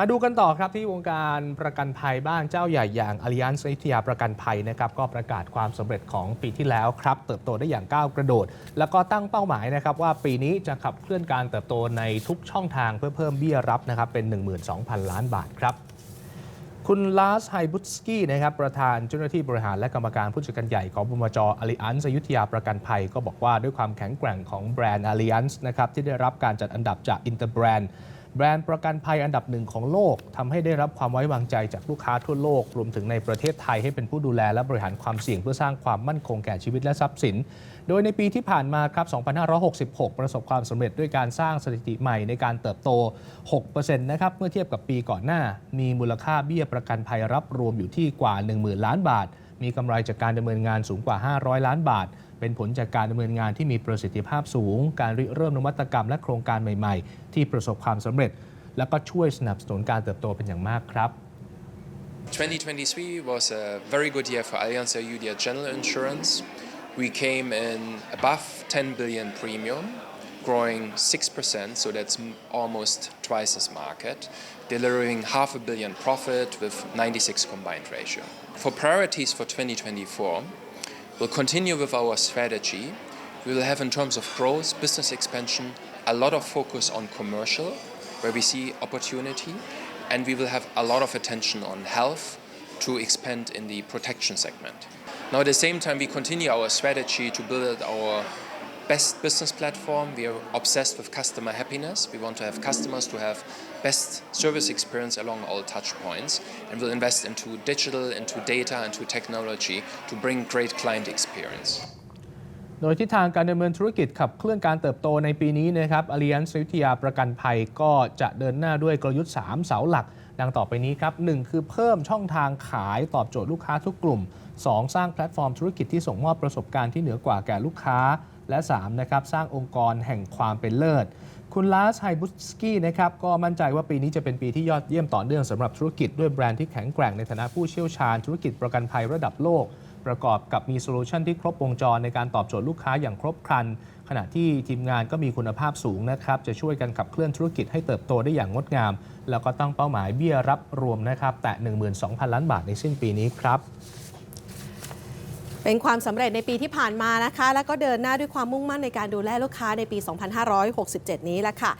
มาดูกันต่อครับที่วงการประกันภัยบ้างเจ้าใหญ่อย่าง a l l i a n z วิทยาประกันภัยนะครับก็ประกาศความสำเร็จของปีที่แล้วครับ เติบโตได้อย่างก้าวกระโดด แล้วก็ตั้งเป้าหมายนะครับว่าปีนี้จะขับเคลื่อนการเติบโตในทุกช่องทางเพื่อเพิ่มเบี้ยรับนะครับเป็น 12,000 ล้านบาทครับคุณลาสไฮบุตสกี้นะครับประธานเจ้าหน้าที่บริหารและกรรมการผู้จัดการใหญ่ของบมจอ l ลิอันส์อยุธยาประกันภัย ก็บอกว่าด้วยความแข็งแกร่งของแบรนด์ a l l i a n z นะครับที่ได้รับการจัดอันดับจาก Interbrand แบรนด์ แบรนด์ประกันภัยอันดับหนึ่งของโลกทำให้ได้รับความไว้วางใจจากลูกค้าทั่วโลก รวมถึงในประเทศไทยให้เป็นผู้ดูแลและบริหารความเสี่ยงเพื่อสร้างความมั่นคงแก่ชีวิตและทรัพย์สิน โดยในปีที่ผ่านมาครับ 2566 ประสบความสำเร็จด้วยการสร้างสถิติใหม่ในการเติบโต 6%นะครับ เมื่อเทียบกับปีก่อนหน้า มีมูลค่าเบี้ยประกันภัยรับรวมอยู่ที่กว่า 10,000 ล้านบาท มีกำไรจากการดำเนินงานสูงกว่า 500 ล้านบาท เป็นผลจากการดำเนินงานที่มีประสิทธิภาพสูง การริเริ่มนวัตกรรมและโครงการใหม่ ๆ ที่ประสบความสำเร็จ แล้วก็ช่วยสนับสนุนการเติบโตเป็นอย่างมากครับ 2023 was a very good year for Allianz Audia General Insurance. We came in above 10 billion premium, growing 6%, so that's almost twice as market, delivering half a billion profit with 96 combined ratio. For priorities for 2024, we'll continue with our strategy. We will have, in terms of growth, business expansion, a lot of focus on commercial, where we see opportunity, and we will have a lot of attention on health to expand in the protection segment. Now, at the same time, we continue our strategy to build our best business platform. We are obsessed with customer happiness. We want to have customers to have best service experience along all touch points, and we'll invest into digital, into data, into technology to bring great client experience. โดยทิศทางการดำเนินธุรกิจขับเคลื่อนการเติบโตในปีนี้นะครับอ l ลียนส์วิทยาประกันภัยก็จะเดินหน้าด้วยกลยุทธ์ 3 เสาหลัก ดังต่อไปนี้ครับ 1 คือเพิ่มช่องทางขายตอบโจทย์ลูกค้าทุกกลุ่ม 2 สร้างแพลตฟอร์มธุรกิจที่ส่งมอบประสบการณ์ที่เหนือกว่าแก่ลูกค้า และ3นะครับสร้างองค์กรแห่งความเป็นเลิศ คุณลาสไฮบุสกี้นะครับก็มั่นใจว่าปีนี้จะเป็นปีที่ยอดเยี่ยมต่อเนื่องสำหรับธุรกิจด้วยแบรนด์ที่แข็งแกร่งในฐานะผู้เชี่ยวชาญ ธุรกิจประกันภัยระดับโลก ประกอบกับมีโซลูชันที่ครบวงจรในการตอบโจทย์ลูกค้าอย่างครบครัน ขณะที่ทีมงานก็มีคุณภาพสูงนะครับจะช่วยกันขับเคลื่อนธุรกิจให้เติบโตได้อย่างงดงาม แล้วก็ตั้งเป้าหมายเบี้ยรับรวมนะครับแต่12,000 ล้านบาทในสิ้นปีนี้ครับ เป็นความสำเร็จในปีที่ผ่านมานะคะ แล้วก็เดินหน้าด้วยความมุ่งมั่นในการดูแลลูกค้าในปี 2567 นี้แหละค่ะ